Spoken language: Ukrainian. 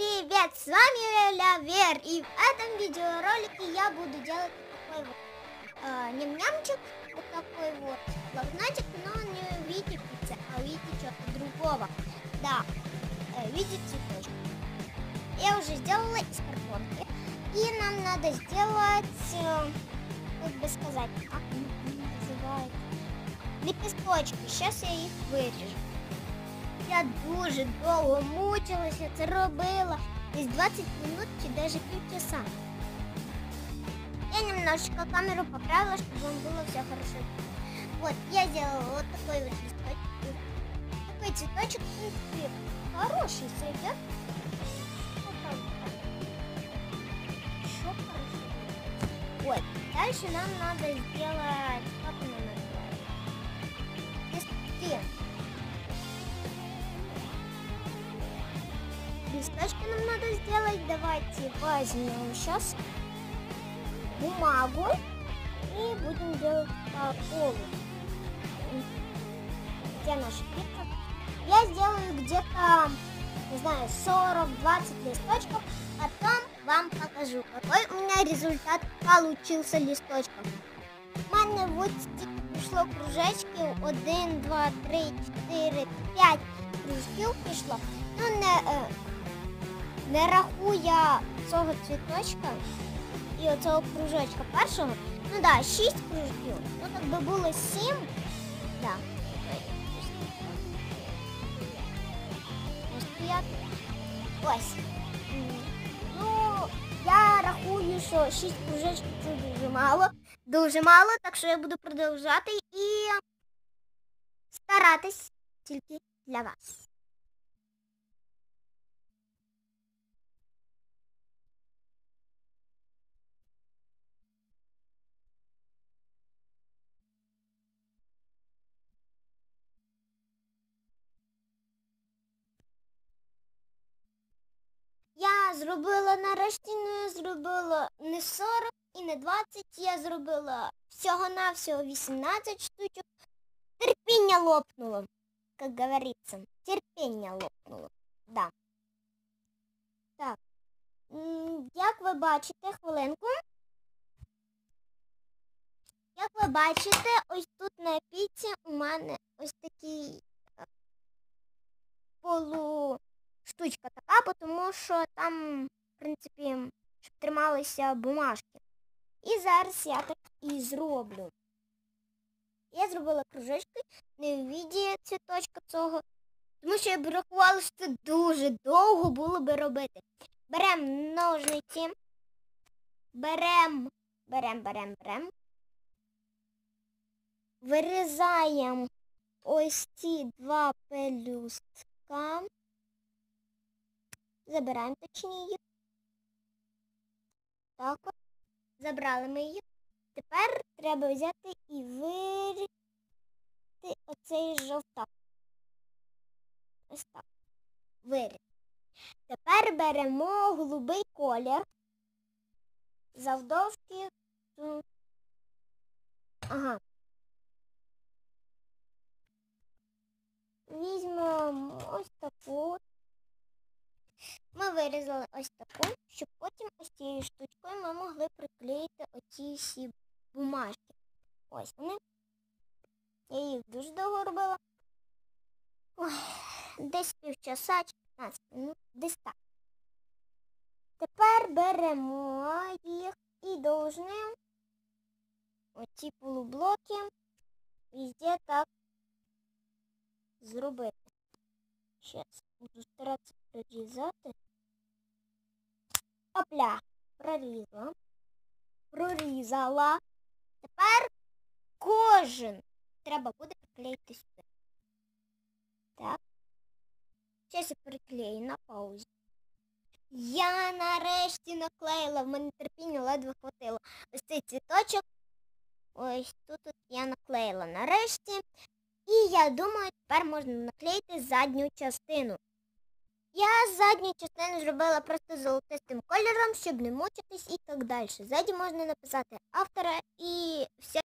Привет, с вами Лявер, и в этом видеоролике я буду делать такой вот э, ням-нямчик, вот такой вот блокнотик, но не в виде пиццы, а в виде чего-то другого. Да, э, в виде. Я уже сделала из картонки, и нам надо сделать, э, как бы сказать, как называют, лепесточки. Сейчас я их вырежу. Дуже довго мучилася, це робила. Десь 20 минут чи даже півчаса. Я немножечко камеру поправила, чтобы вам было все хорошо. Вот, я сделала вот такой вот листочек. Такой цветочек, в принципе, хороший сойдет. Вот, дальше нам надо сделать, листочки нам надо сделать. Давайте возьмем сейчас бумагу и будем делать по полу. Где наша пицца? Я сделаю где-то, не знаю, 40-20 листочков. Потом вам покажу, какой у меня результат получился листочком. У мене вот стільки пішло кружечків. Один, два, три, чотири, п'ять кружків пішло. Ну, не, е, не рахуя цього цвіточка і оцього кружочка першого. Ну да, шість кружків. Ну так би було сім. Да. Ось Ну, я рахую, що шість кружечків це дуже мало. Дуже мало, так що я буду продовжати і старатись тільки для вас. Я зробила нарешті, ну я зробила не 40 і не 20, я зробила всього-навсього 18 штучок. Терпіння лопнуло, як говориться. Терпіння лопнуло. Да. Так. Як ви бачите, хвилинку. Як ви бачите, ось тут на піці у мене ось такий е, полу штучка така, тому що там, в принципі, щоб трималися бумажки. І зараз я так і зроблю. Я зробила кружечки не в цвіточка цього, тому що я б рахувала, що це дуже довго було би робити. Беремо ножниці, беремо, беремо, беремо, беремо. Вирізаємо ось ці два пелюстка. Забираємо точніше їх. Так от. Забрали ми їх. Тепер треба взяти і вирізати оцей жовтак. Ось так. Виріз. Тепер беремо голубий колір. Завдовжки. Ага. Візьмемо ось таку. Вирізали ось таку, щоб потім ось цією штучкою ми могли приклеїти оці всі бумажки. Ось вони. Я їх дуже довго робила. Ой, десь півчаса 15 минут, десь так. Тепер беремо їх і должны оці полублоки везде так зробити. Зараз буду старатися прорізати. Опля, прорізала. Прорізала. Тепер кожен треба буде приклеїти сюди. Так. Я приклею на паузі. Я нарешті наклеїла, в мене терпіння ледве хватило. Ось цей цвіточок. Ось тут от я наклеїла нарешті. І я думаю, тепер можна наклеїти задню частину. Я задню частину зробила просто золотистим кольором, щоб не мучитись і так далі. Ззаді можна написати автора і вся